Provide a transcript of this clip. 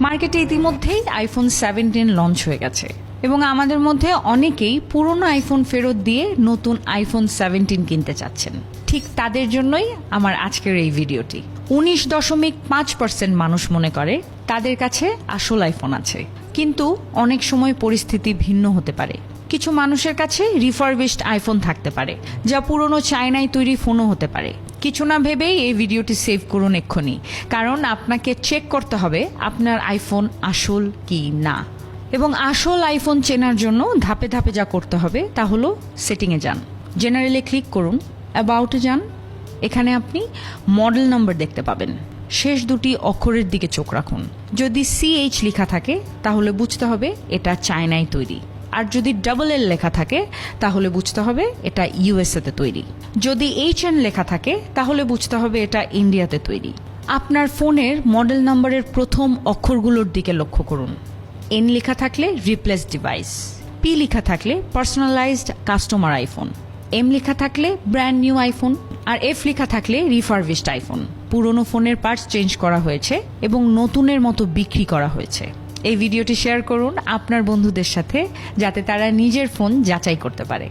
মার্কেটে ইতিমধ্যেই iPhone seventeen launch হয়ে গেছে। এবং আমাদের মধ্যে অনেকেই পুরনো আইফোন ফেরত দিয়ে নতুন আইফোন সেভেন্টিন কিনতে চাচ্ছেন। ঠিক তাদের জন্যই আমার আজকের এই ভিডিওটি। উনিশ দশমিক পাঁচ পার্সেন্ট মানুষ মনে করে তাদের কাছে আসল আইফোন আছে। কিন্তু অনেক সময় পরিস্থিতি ভিন্ন হতে পারে। কিছু মানুষের কাছে রিফারবিশড আইফোন থাকতে পারে, যা পুরনো চায়নায় তৈরি ফোনও হতে পারে। কিছু না ভেবেই এই ভিডিওটি সেভ করুন এক্ষুনি। কারণ আপনাকে চেক করতে হবে, আপনার আইফোন আসল কি না। এবং আসল আইফোন চেনার জন্য ধাপে ধাপে যা করতে হবে তা হলো সেটিংয়ে যান। জেনারেলে ক্লিক করুন অ্যাবাউটে যান। এখানে আপনি মডেল নাম্বার দেখতে পাবেন। শেষ দুটি অক্ষরের দিকে চোখ রাখুন। যদি সিএইচ লেখা থাকে, তাহলে বুঝতে হবে এটা চায়নায় তৈরি। আর যদি ডাবল এল লেখা থাকে, তাহলে বুঝতে হবে এটা ইউএসএতে তৈরি। যদি এইচ এন লেখা থাকে, তাহলে বুঝতে হবে এটা ইন্ডিয়াতে তৈরি। আপনার ফোনের মডেল নাম্বারের প্রথম অক্ষরগুলোর দিকে লক্ষ্য করুন। এন লেখা থাকলে রিপ্লেস ডিভাইস পি লেখা থাকলে পার্সোনালাইজড কাস্টমার আইফোন এম লেখা থাকলে ব্র্যান্ড নিউ আইফোন আর এফ লেখা থাকলে রিফারভিশড আইফোন পুরনো ফোনের পার্টস চেঞ্জ করা হয়েছে এবং নতুনের মতো বিক্রি করা হয়েছে। এই ভিডিওটি শেয়ার করুন আপনার বন্ধুদের সাথে যাতে তারা নিজের ফোন যাচাই করতে পারে।